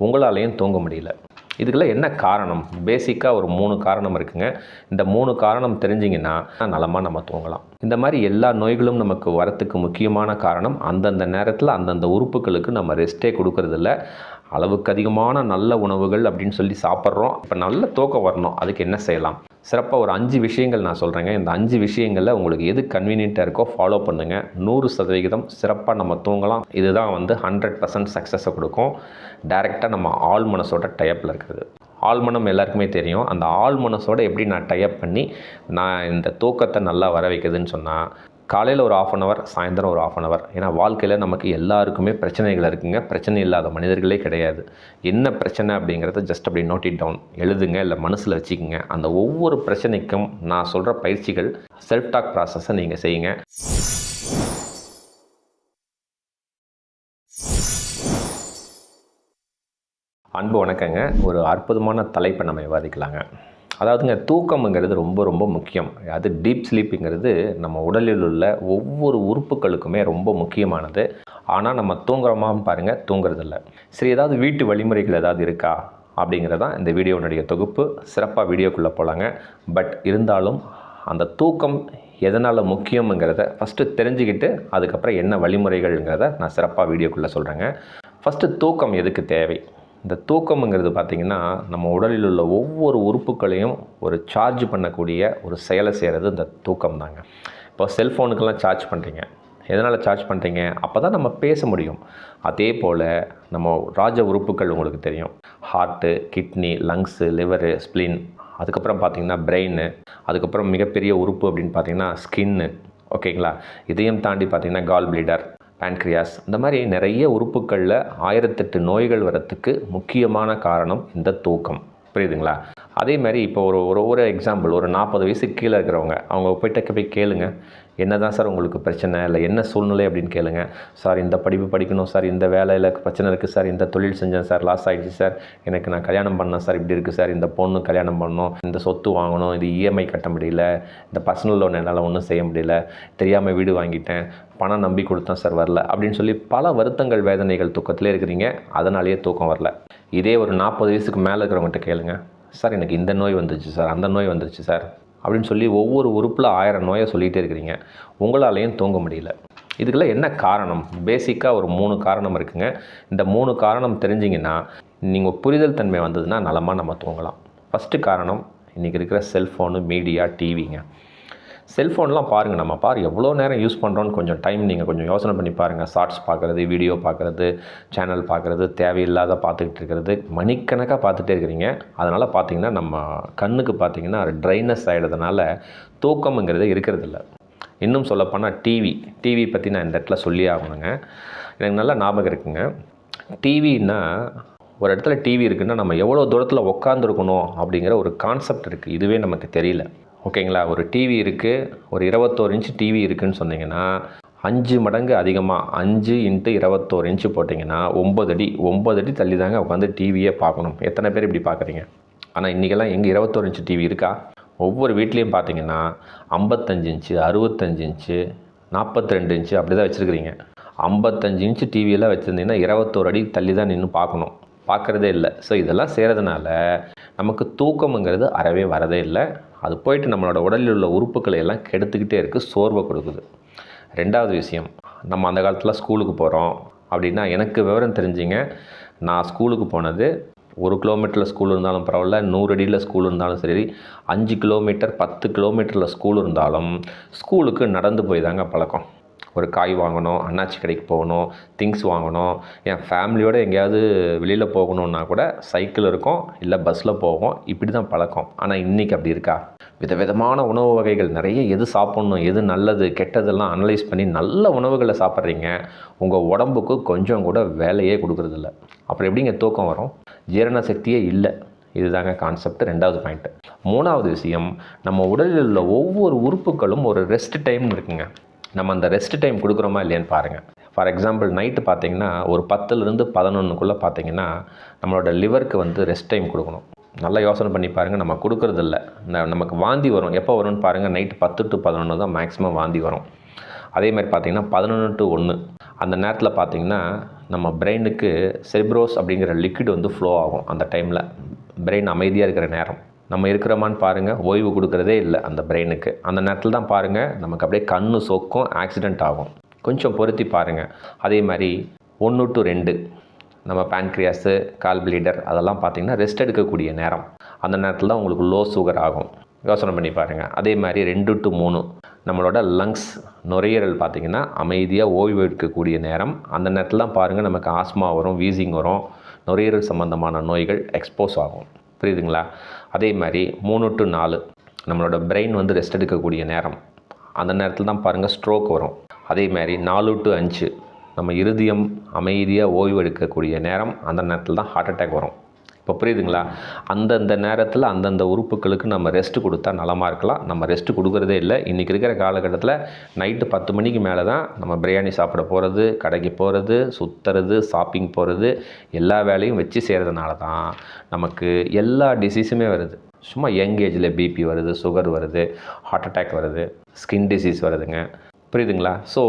உங்களாலேயும் தூங்க முடியல. இதுக்கெல்லாம் என்ன காரணம்? பேசிக்காக ஒரு மூணு காரணம் இருக்குங்க. இந்த மூணு காரணம் தெரிஞ்சிங்கன்னா நலமாக நம்ம தூங்கலாம். இந்த மாதிரி எல்லா நோய்களும் நமக்கு வரத்துக்கு முக்கியமான காரணம் அந்தந்த நேரத்தில் அந்தந்த உறுப்புகளுக்கு நம்ம ரெஸ்ட்டே கொடுக்கறதில்ல. அளவுக்கு அதிகமான நல்ல உணவுகள் அப்படின்னு சொல்லி சாப்பிட்றோம். இப்போ நல்ல தூக்கம் வரணும். அதுக்கு என்ன செய்யலாம்? சிறப்பாக ஒரு அஞ்சு விஷயங்கள் நான் சொல்கிறேங்க இந்த அஞ்சு விஷயங்களில் உங்களுக்கு எது கன்வீனியண்ட்டாக இருக்கோ ஃபாலோ பண்ணுங்கள் நூறு சதவிகிதம் சிறப்பாக நம்ம தூங்கலாம். இதுதான் வந்து ஹண்ட்ரட் பர்சன்ட் சக்ஸஸை கொடுக்கும். டைரெக்டாக நம்ம ஆள் மனசோட டைப்பில் இருக்கிறது. ஆழ்மனம் எல்லாருக்குமே தெரியும். அந்த ஆள் மனசோட எப்படி நான் டைப் பண்ணி நான் இந்த தூக்கத்தை நல்லா வர வைக்கிறதுன்னு சொன்னால் காலையில் ஒரு ஆஃப் அன் ஹவர் சாயந்தரம் ஒரு ஆஃப் அன் ஹவர் ஏன்னா வாழ்க்கையில் நமக்கு எல்லாருக்குமே பிரச்சனைகள் இருக்குங்க. பிரச்சனை இல்லாத மனிதர்களே கிடையாது. என்ன பிரச்சனை அப்படிங்கிறத ஜஸ்ட் அப்படி நோட் இட் டவுன் எழுதுங்க இல்லை மனசில் வச்சுக்கோங்க. அந்த ஒவ்வொரு பிரச்சனைக்கும் நான் சொல்கிற பயிற்சிகள் செல்ஃப் டாக் ப்ராசஸை நீங்கள் செய்யுங்க. அன்பு வணக்கங்க. ஒரு அற்புதமான தலைப்பை நம்ம விவாதிக்கலாங்க. அதாவதுங்க தூக்கம்ங்கிறது ரொம்ப ரொம்ப முக்கியம். அது டீப் ஸ்லீப்புங்கிறது நம்ம உடலில் உள்ள ஒவ்வொரு உறுப்புகளுக்குமே ரொம்ப முக்கியமானது. ஆனால் நம்ம தூங்குறோமா பாருங்கள் தூங்குறதில்ல. சரி ஏதாவது வீட்டு வழிமுறைகள் ஏதாவது இருக்கா? அப்படிங்கிறதான் இந்த வீடியோனுடைய தொகுப்பு. சிறப்பாக வீடியோக்குள்ளே போகலாங்க பட் இருந்தாலும் அந்த தூக்கம் எதனால் முக்கியம்ங்கிறத ஃபஸ்ட்டு தெரிஞ்சுக்கிட்டு அதுக்கப்புறம் என்ன வழிமுறைகள்ங்கிறத நான் சிறப்பாக வீடியோக்குள்ளே சொல்கிறேங்க ஃபஸ்ட்டு தூக்கம் எதுக்கு தேவை? இந்த தூக்கம்ங்கிறது பார்த்திங்கன்னா நம்ம உடலில் உள்ள ஒவ்வொரு உறுப்புகளையும் ஒரு சார்ஜ் பண்ணக்கூடிய ஒரு செயலை செய்கிறது இந்த தூக்கம் தாங்க இப்போ செல்ஃபோனுக்கெல்லாம் சார்ஜ் பண்ணுறீங்க எதனால் சார்ஜ் பண்ணுறீங்க அப்போ தான் நம்ம பேச முடியும். அதே போல் நம்ம ராஜ உறுப்புகள் உங்களுக்கு தெரியும். Heart kidney lungs liver spleen அதுக்கப்புறம் பார்த்திங்கன்னா பிரெயின் அதுக்கப்புறம் மிகப்பெரிய உறுப்பு அப்படின்னு பார்த்திங்கன்னா ஸ்கின்னு ஓகேங்களா? இதையும் தாண்டி பார்த்திங்கன்னா கால் பிளீடர் பேன்க்ரியாஸ் இந்த மாதிரி நிறைய உறுப்புகளில் ஆயிரத்தெட்டு நோய்கள் வரத்துக்கு முக்கியமான காரணம் இந்த தூக்கம். புரியுதுங்களா? அதே மாதிரி இப்போ ஒரு ஒரு ஒரு எக்ஸாம்பிள் ஒரு நாற்பது வயசுக்கு கீழே இருக்கிறவங்க அவங்க போய்ட்டு போய் கேளுங்க. என்ன தான் சார் உங்களுக்கு பிரச்சனை? இல்லை என்ன சூழ்நிலை அப்படின்னு கேளுங்க. சார் இந்த படிப்பு படிக்கணும் சார் இந்த வேலையில் பிரச்சனை இருக்குது சார் இந்த தொழில் செஞ்சேன் சார் லாஸ் ஆகிடுச்சு சார். எனக்கு நான் கல்யாணம் பண்ணேன் சார் இப்படி இருக்குது சார் இந்த பொண்ணு கல்யாணம் பண்ணணும் இந்த சொத்து வாங்கணும் இது இஎம்ஐ கட்ட முடியல இந்த பர்சனல் லோன் என்னால் ஒன்றும் செய்ய முடியல தெரியாமல் வீடு வாங்கிட்டேன் பணம் நம்பி கொடுத்தேன் சார் வரல அப்படின்னு சொல்லி பல வருத்தங்கள் வேதனைகள் தூக்கத்திலே இருக்கிறீங்க அதனாலேயே தூக்கம் வரல. இதே ஒரு நாற்பது வயசுக்கு மேலே இருக்கிறவங்ககிட்ட கேளுங்க. சார் எனக்கு இந்த நோய் வந்துச்சு சார். அந்த நோய் வந்துருச்சு சார். அப்படின்னு சொல்லி ஒவ்வொரு உறுப்பில் ஆயிரம் நோயை சொல்லிகிட்டே இருக்கிறீங்க. உங்களாலேயும் தூங்க முடியல. இதுக்கெல்லாம் என்ன காரணம்? பேசிக்காக ஒரு மூணு காரணம் இருக்குங்க. இந்த மூணு காரணம் தெரிஞ்சிங்கன்னா நீங்கள் புரிதல் தன்மை வந்ததுன்னா நலமாக நம்ம தூங்கலாம். ஃபஸ்ட்டு காரணம் இன்றைக்கி இருக்கிற செல்ஃபோனு மீடியா டிவிங்க செல்ஃபோன்லாம் பாருங்கள் நம்ம பாரு எவ்வளோ நேரம் யூஸ் பண்ணுறோன்னு கொஞ்சம் டைம் நீங்கள் கொஞ்சம் யோசனை பண்ணி பாருங்கள் ஷார்ட்ஸ் பார்க்குறது வீடியோ பார்க்குறது சேனல் பார்க்குறது தேவையில்லாத பார்த்துக்கிட்டு இருக்கிறது மணிக்கணக்காக பார்த்துட்டே இருக்கிறீங்க. அதனால் பார்த்தீங்கன்னா நம்ம கண்ணுக்கு பார்த்தீங்கன்னா ட்ரைனஸ் ஆகிடுறதுனால தூக்கம்ங்கிறது இருக்கிறதில்ல. இன்னும் சொல்லப்போனால் டிவி டிவி பற்றி நான் இந்த இடத்துல சொல்லி ஆகணுங்க. எனக்கு நல்லா ஞாபகம் இருக்குங்க. டிவின்னா ஒரு இடத்துல டிவி இருக்குன்னா நம்ம எவ்வளோ தூரத்தில் உட்காந்துருக்கணும் அப்படிங்கிற ஒரு கான்செப்ட் இருக்குது இதுவே நமக்கு தெரியல. ஓகேங்களா? ஒரு டிவி இருக்குது ஒரு இருபத்தோரு இன்ச்சு டிவி இருக்குதுன்னு சொன்னீங்கன்னா அஞ்சு மடங்கு அதிகமாக அஞ்சு இன்ட்டு இருபத்தோரு இன்ச்சு போட்டிங்கன்னா ஒம்பது அடி ஒம்பது அடி தள்ளி தாங்க உட்காந்து டிவியே பார்க்கணும் எத்தனை பேர் இப்படி பார்க்குறீங்க ஆனால் இன்றைக்கெல்லாம் எங்கே இருபத்தோரு இன்ச்சு டிவி இருக்கா? ஒவ்வொரு வீட்லேயும் பார்த்தீங்கன்னா ஐம்பத்தஞ்சு இன்ச்சு அறுபத்தஞ்சு இன்ச்சு நாற்பத்தி ரெண்டு இன்ச்சு அப்படி தான் வச்சுருக்கிறீங்க. ஐம்பத்தஞ்சு இன்ச்சு டிவியெல்லாம் வச்சுருந்தீங்கன்னா இருபத்தோரு அடி தள்ளி தான் நின்று பார்க்கணும் பார்க்குறதே இல்லை. ஸோ இதெல்லாம் செய்கிறதுனால நமக்கு தூக்கம்ங்கிறது அறவே வரதே இல்லை. அது போயிட்டு நம்மளோட உடலில் உள்ள உறுப்புகளை எல்லாம் கெடுத்துக்கிட்டே இருக்குது சோர்வை கொடுக்குது. ரெண்டாவது விஷயம் நம்ம அந்த காலத்தில் ஸ்கூலுக்கு போகிறோம் அப்படின்னா எனக்கு விவரம் தெரிஞ்சுங்க. நான் ஸ்கூலுக்கு போனது ஒரு கிலோமீட்டரில் ஸ்கூல் இருந்தாலும் பரவாயில்ல நூறு அடியில் ஸ்கூல் இருந்தாலும் சரி அஞ்சு கிலோமீட்டர் பத்து கிலோமீட்டரில் ஸ்கூல் இருந்தாலும் ஸ்கூலுக்கு நடந்து போய் தாங்க பழக்கம். ஒரு காய் வாங்கணும் அண்ணாச்சி கடைக்கு போகணும் திங்ஸ் வாங்கணும். என் ஃபேமிலியோடு எங்கேயாவது வெளியில் போகணுன்னா கூட சைக்கிள் இருக்கும் இல்லை பஸ்ஸில் போவோம் இப்படி தான் பழக்கம். ஆனால் இன்றைக்கி அப்படி இருக்கா? விதவிதமான உணவு வகைகள் நிறைய எது சாப்பிட்ணும் எது நல்லது கெட்டதெல்லாம் அனலைஸ் பண்ணி நல்ல உணவுகளை சாப்பிட்றீங்க. உங்கள் உடம்புக்கு கொஞ்சம் கூட வேலையே கொடுக்குறதில்ல. அப்புறம் எப்படிங்க தூக்கம் வரும்? ஜீரண சக்தியே இல்லை. இதுதாங்க கான்செப்ட் ரெண்டாவது பாயிண்ட்டு மூணாவது விஷயம் நம்ம உடலில் உள்ள ஒவ்வொரு உறுப்புகளும் ஒரு ரெஸ்ட் டைம்னு இருக்குங்க. நம்ம அந்த ரெஸ்ட் டைம் கொடுக்குறோமா இல்லையான்னு பாருங்கள் ஃபார் எக்ஸாம்பிள் நைட்டு பார்த்தீங்கன்னா ஒரு பத்துலேருந்து பதினொன்றுக்குள்ளே பார்த்தீங்கன்னா நம்மளோட லிவருக்கு வந்து ரெஸ்ட் டைம் கொடுக்கணும். நல்லா யோசனை பண்ணி பாருங்கள் நம்ம கொடுக்குறதில்ல. நமக்கு வாந்தி வரும். எப்போ வரும்னு பாருங்கள் நைட்டு பத்து டு பதினொன்று தான் மேக்ஸிமம் வாந்தி வரும். அதே மாதிரி பார்த்தீங்கன்னா பதினொன்று டு ஒன்று அந்த நேரத்தில் பார்த்தீங்கன்னா நம்ம பிரெயினுக்கு செப்ரோஸ் அப்படிங்கிற லிக்விட் வந்து ஃப்ளோ ஆகும் அந்த டைமில் பிரெயின் அமைதியாக இருக்கிற நேரம். நம்ம இருக்கிறோமான்னு பாருங்கள் ஓய்வு கொடுக்குறதே இல்லை அந்த பிரெயினுக்கு அந்த நேரத்தில் தான் பாருங்கள் நமக்கு அப்படியே கண்ணு சொக்கும் ஆக்சிடெண்ட் ஆகும். கொஞ்சம் பொருத்தி பாருங்கள் அதே மாதிரி ஒன்று டு ரெண்டு நம்ம பேன்க்ரியாஸு கால் பிளீடர் அதெல்லாம் பார்த்திங்கன்னா ரெஸ்ட் எடுக்கக்கூடிய நேரம். அந்த நேரத்தில் தான் உங்களுக்கு லோ சுகர் ஆகும். யோசனை பண்ணி பாருங்கள் அதே மாதிரி ரெண்டு டு மூணு நம்மளோட லங்ஸ் நுரையீரல் பார்த்திங்கன்னா அமைதியாக ஓய்வு எடுக்கக்கூடிய நேரம். அந்த நேரத்தில் தான் பாருங்கள் நமக்கு ஆஸ்மா வரும் வீசிங் வரும் நுரையீரல் சம்மந்தமான நோய்கள் எக்ஸ்போஸ் ஆகும். புரியுதுங்களா? அதே மாதிரி மூணு டு நாலு நம்மளோட பிரெயின் வந்து ரெஸ்ட் எடுக்கக்கூடிய நேரம். அந்த நேரத்தில் தான் பாருங்கள் ஸ்ட்ரோக் வரும். அதே மாதிரி நாலு டு அஞ்சு நம்ம இருதயம் அமைதியாக ஓய்வு எடுக்கக்கூடிய நேரம் அந்த நேரத்தில் தான் ஹார்ட் அட்டாக் வரும். இப்போ புரியுதுங்களா? அந்தந்த நேரத்தில் அந்தந்த உறுப்புகளுக்கு நம்ம ரெஸ்ட் கொடுத்தா நலமாக இருக்கலாம். நம்ம ரெஸ்ட் கொடுக்குறதே இல்லை. இன்றைக்கி இருக்கிற காலகட்டத்தில் நைட்டு பத்து மணிக்கு மேலே தான் நம்ம பிரியாணி சாப்பிட போகிறது கடைக்கு போகிறது சுற்றுறது ஷாப்பிங் போகிறது எல்லா வேலையும் வச்சு செய்கிறதுனால தான் நமக்கு எல்லா டிசீஸுமே வருது. சும்மா யங் ஏஜில் பிபி வருது சுகர் வருது ஹார்ட் அட்டாக் வருது ஸ்கின் டிசீஸ் வருதுங்க. புரியுதுங்களா? ஸோ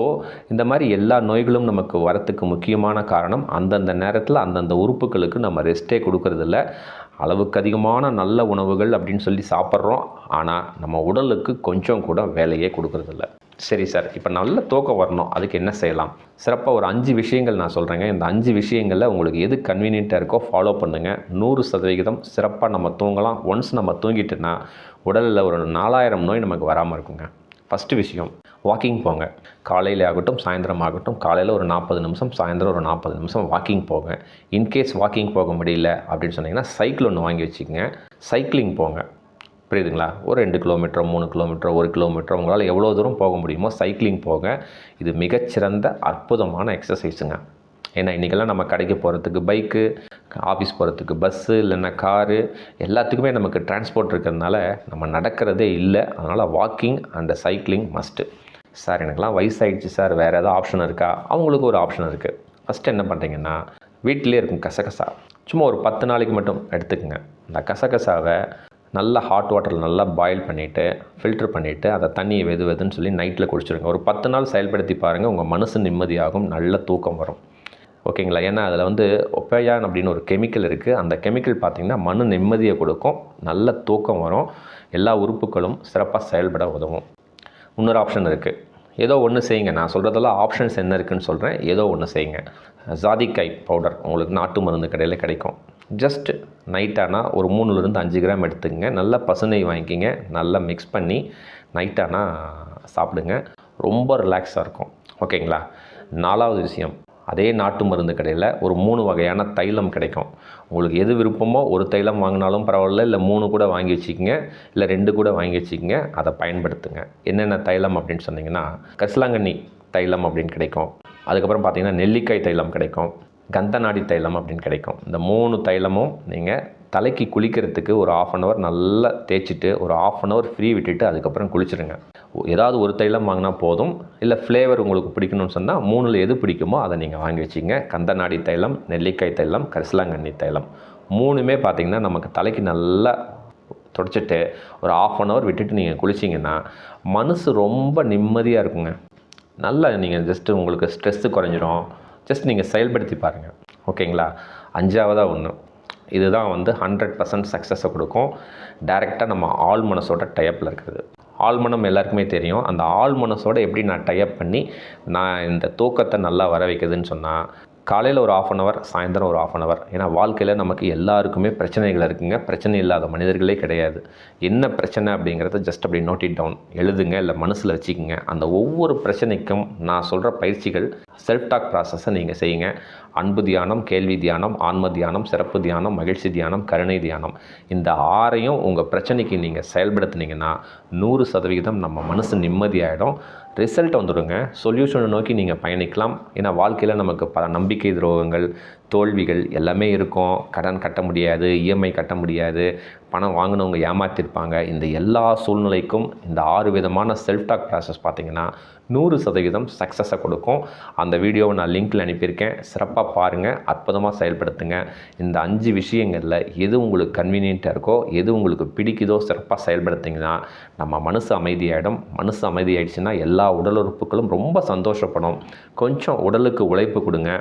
இந்த மாதிரி எல்லா நோய்களும் நமக்கு வரத்துக்கு முக்கியமான காரணம் அந்தந்த நேரத்தில் அந்தந்த உறுப்புகளுக்கு நம்ம ரெஸ்ட்டே கொடுக்கறதில்ல. அளவுக்கு அதிகமான நல்ல உணவுகள் அப்படின்னு சொல்லி சாப்பிட்றோம். ஆனால் நம்ம உடலுக்கு கொஞ்சம் கூட வேலையே கொடுக்கறதில்ல. சரி சார் இப்போ நல்ல தூக்கம் வரணும். அதுக்கு என்ன செய்யலாம்? சிறப்பாக ஒரு அஞ்சு விஷயங்கள் நான் சொல்கிறேங்க இந்த அஞ்சு விஷயங்களில் உங்களுக்கு எது கன்வீனியண்ட்டாக இருக்கோ ஃபாலோ பண்ணுங்கள் நூறு சதவிகிதம் சிறப்பாக நம்ம தூங்கலாம். ஒன்ஸ் நம்ம தூங்கிட்டோன்னா உடலில் ஒரு நாலாயிரம் நோய் நமக்கு வராமல் இருக்குங்க. ஃபஸ்ட்டு விஷயம். வாக்கிங் போங்க. காலையில் ஆகட்டும் சாயந்தரம் ஆகட்டும் காலையில் ஒரு நாற்பது நிமிஷம் சாயந்தரம் ஒரு நாற்பது நிமிஷம் வாக்கிங் போங்க. இன்கேஸ் வாக்கிங் போக முடியல அப்படின்னு சொன்னீங்கன்னா சைக்கிள் ஒன்று வாங்கி வச்சுக்கோங்க. சைக்கிளிங் போங்க. புரியுதுங்களா? ஒரு ரெண்டு கிலோமீட்டர் மூணு கிலோமீட்டர் ஒரு கிலோமீட்டர் உங்களால் எவ்வளோ தூரம் போக முடியுமோ சைக்கிளிங் போங்க. இது மிகச்சிறந்த அற்புதமான எக்ஸசைஸுங்க ஏன்னா இன்றைக்கெல்லாம் நம்ம கடைக்கு போகிறதுக்கு பைக்கு ஆஃபீஸ் போகிறதுக்கு பஸ்ஸு இல்லைன்னா காரு எல்லாத்துக்குமே நமக்கு டிரான்ஸ்போர்ட் இருக்கிறதுனால நம்ம நடக்கிறதே இல்லை. அதனால் walking and cycling must sir எனக்குலாம் வயசாகிடுச்சு சார் வேறு ஏதாவது ஆப்ஷன் இருக்கா? அவங்களுக்கு ஒரு ஆப்ஷன் இருக்குது ஃபஸ்ட்டு என்ன பண்ணுறீங்கன்னா வீட்டிலே இருக்கும் கசகசா. சும்மா ஒரு பத்து நாளைக்கு மட்டும் எடுத்துக்கோங்க. அந்த கசகசாவை நல்லா ஹாட் வாட்டரில் நல்லா பாயில் பண்ணிவிட்டு ஃபில்டர் பண்ணிவிட்டு அதை தண்ணியை வெது வெதுன்னு சொல்லி நைட்டில் குடிச்சிருங்க. ஒரு பத்து நாள் செயல்படுத்தி பாருங்கள் உங்கள் மனசு நிம்மதியாகும் நல்ல தூக்கம் வரும். ஓகேங்களா ஏன்னா அதில் வந்து ஒப்பேயான் அப்படின்னு ஒரு கெமிக்கல் இருக்குது அந்த கெமிக்கல் பார்த்திங்கன்னா மன நிம்மதியை கொடுக்கும் நல்ல தூக்கம் வரும் எல்லா உறுப்புகளும் சிறப்பாக செயல்பட உதவும். இன்னொரு ஆப்ஷன் இருக்குது ஏதோ ஒன்று செய்யுங்க. நான் சொல்கிறதெல்லாம் ஆப்ஷன்ஸ் என்ன இருக்குன்னு சொல்கிறேன் ஏதோ ஒன்று செய்யுங்க. ஜாதிக்காய் பவுடர் உங்களுக்கு நாட்டு மருந்து கடையில் கிடைக்கும். ஜஸ்ட் நைட்டானா ஒரு மூணுலேருந்து அஞ்சு கிராம் எடுத்துக்கங்க. நல்லா பசுனை வாங்கிக்கிங்க. நல்லா மிக்ஸ் பண்ணி நைட்டானா சாப்பிடுங்க. ரொம்ப ரிலாக்ஸாக இருக்கும். ஓகேங்களா நாலாவது விஷயம். அதே நாட்டு மருந்து கடையில் ஒரு மூணு வகையான தைலம் கிடைக்கும். உங்களுக்கு எது விருப்பமோ ஒரு தைலம் வாங்கினாலும் பரவாயில்ல இல்லை மூணு கூட வாங்கி வச்சுக்கோங்க இல்லை ரெண்டு கூட வாங்கி வச்சுக்கோங்க அதை பயன்படுத்துங்க. என்னென்ன தைலம் அப்படின்னு சொன்னிங்கன்னா கரிசலாங்கண்ணி தைலம் அப்படின்னு கிடைக்கும். அதுக்கப்புறம் பார்த்திங்கன்னா நெல்லிக்காய் தைலம் கிடைக்கும். கந்தநாடி தைலம் அப்படின்னு கிடைக்கும். இந்த மூணு தைலமும் நீங்கள் தலைக்கு குளிக்கிறதுக்கு ஒரு ஆஃப் அன் ஹவர் நல்லா தேய்ச்சிட்டு ஒரு ஆஃப் அன் ஹவர் ஃப்ரீ விட்டுட்டு அதுக்கப்புறம் குளிச்சிடுங்க ஏதாவது ஒரு தைலம் வாங்கினா போதும். இல்லை ஃப்ளேவர் உங்களுக்கு பிடிக்கணும்னு சொன்னால் மூணில் எது பிடிக்குமோ அதை நீங்கள் வாங்கி வச்சிங்க கந்தநாடி தைலம் நெல்லிக்காய் தைலம் கரிசலாங்கண்ணி தைலம். மூணுமே பார்த்திங்கன்னா நமக்கு தலைக்கு நல்லா தொடச்சிட்டு ஒரு ஆஃப் அன் ஹவர் விட்டுட்டு நீங்கள் குளிச்சிங்கன்னா மனசு ரொம்ப நிம்மதியாக இருக்குங்க. நல்லா நீங்கள் ஜஸ்ட்டு உங்களுக்கு ஸ்ட்ரெஸ்ஸு குறைஞ்சிரும். ஜஸ்ட் நீங்கள் செயல்படுத்தி பாருங்கள் ஓகேங்களா? அஞ்சாவதாக ஒன்று இதுதான் வந்து ஹண்ட்ரட் பர்சன்ட் சக்ஸஸை கொடுக்கும். டைரெக்டாக நம்ம ஆள் மனசோட டைப்பில் இருக்கிறது. ஆழ்மனம் எல்லாருக்குமே தெரியும். அந்த ஆள் மனசோட எப்படி நான் டைப் பண்ணி நான் இந்த தூக்கத்தை நல்லா வர வைக்கிறதுன்னு சொன்னால் காலையில் ஒரு ஆஃப் அன் ஹவர் சாயந்தரம் ஒரு ஆஃப் அன் ஹவர் ஏன்னா வாழ்க்கையில் நமக்கு எல்லாருக்குமே பிரச்சனைகள் இருக்குங்க. பிரச்சனை இல்லாத மனிதர்களே கிடையாது. என்ன பிரச்சனை அப்படிங்கிறத ஜஸ்ட் அப்படி நோட் இட் டவுன் எழுதுங்க இல்லை மனசில் வச்சுக்கோங்க. அந்த ஒவ்வொரு பிரச்சனைக்கும் நான் சொல்கிற பயிற்சிகள் செல்ஃப் டாக் ப்ராசஸை நீங்கள் செய்யுங்க. அன்பு தியானம் கேள்வி தியானம் ஆன்ம தியானம் சிறப்பு தியானம் மகிழ்ச்சி தியானம் கருணை தியானம். இந்த ஆறையும் உங்கள் பிரச்சனைக்கு நீங்கள் செயல்படுத்துனீங்கன்னா நூறு சதவிகிதம் நம்ம மனசு நிம்மதியாயிடும். ரிசல்ட் வந்துடுங்க. சொல்யூஷனை நோக்கி நீங்கள் பயணிக்கலாம். ஏன்னா வாழ்க்கையில் நமக்கு பல நம்பிக்கை துரோகங்கள் தோல்விகள் எல்லாமே இருக்கும். கடன் கட்ட முடியாது இஎம்ஐ கட்ட முடியாது. பணம் வாங்கினவங்க ஏமாற்றிருப்பாங்க இந்த எல்லா சூழ்நிலைக்கும் இந்த ஆறு விதமான செல்ஃப் டாக் ப்ராசஸ் பார்த்திங்கன்னா நூறு சதவீதம் சக்ஸஸை கொடுக்கும். அந்த வீடியோவை நான் லிங்க்கில் அனுப்பியிருக்கேன். சிறப்பாக பாருங்கள் அற்புதமாக செயல்படுத்துங்க. இந்த அஞ்சு விஷயங்களில் எது உங்களுக்கு கன்வீனியண்ட்டாக இருக்கோ எது உங்களுக்கு பிடிக்குதோ சிறப்பாக செயல்படுத்திங்கன்னா நம்ம மனசு அமைதியாகிடும் மனசு அமைதியாயிடுச்சுன்னா எல்லா உடல் உறுப்புகளும் ரொம்ப சந்தோஷப்படும். கொஞ்சம் உடலுக்கு உழைப்பு கொடுங்க.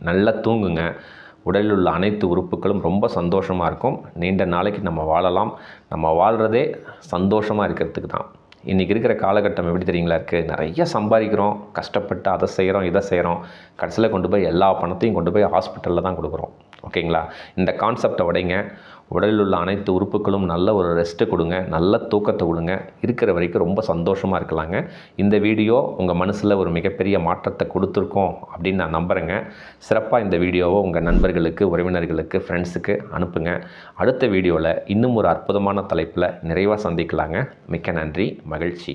நல்லா தூங்குங்க. உடலில் உள்ள அனைத்து உறுப்புகளும் ரொம்ப சந்தோஷமாக இருக்கும். நீண்ட நாளைக்கு நம்ம வாழலாம். நம்ம வாழ்கிறதே சந்தோஷமாக இருக்கிறதுக்கு தான். இன்றைக்கி இருக்கிற காலகட்டம் எப்படி தெரியுங்களா இருக்குது நிறைய சம்பாதிக்கிறோம். கஷ்டப்பட்டு அதை செய்கிறோம் இதை செய்கிறோம் கடைசியில் கொண்டு போய் எல்லா பணத்தையும் கொண்டு போய் ஹாஸ்பிட்டலில் தான் கொடுக்குறோம். ஓகேங்களா? இந்த கான்செப்டை உடைங்க. உடலில் உள்ள அனைத்து உறுப்புகளும் நல்ல ஒரு ரெஸ்ட்டு கொடுங்க நல்ல தூக்கத்தை கொடுங்க இருக்கிற வரைக்கும் ரொம்ப சந்தோஷமாக இருக்கலாங்க. இந்த வீடியோ உங்கள் மனசில் ஒரு மிகப்பெரிய மாற்றத்தை கொடுத்துருக்கோம் அப்படின்னு நான் நம்புகிறேங்க சிறப்பாக இந்த வீடியோவை உங்கள் நண்பர்களுக்கு உறவினர்களுக்கு ஃப்ரெண்ட்ஸுக்கு அனுப்புங்க. அடுத்த வீடியோவில் இன்னும் ஒரு அற்புதமான தலைப்பில் நிறைவாக சந்திக்கலாங்க. மிக்க நன்றி மகிழ்ச்சி.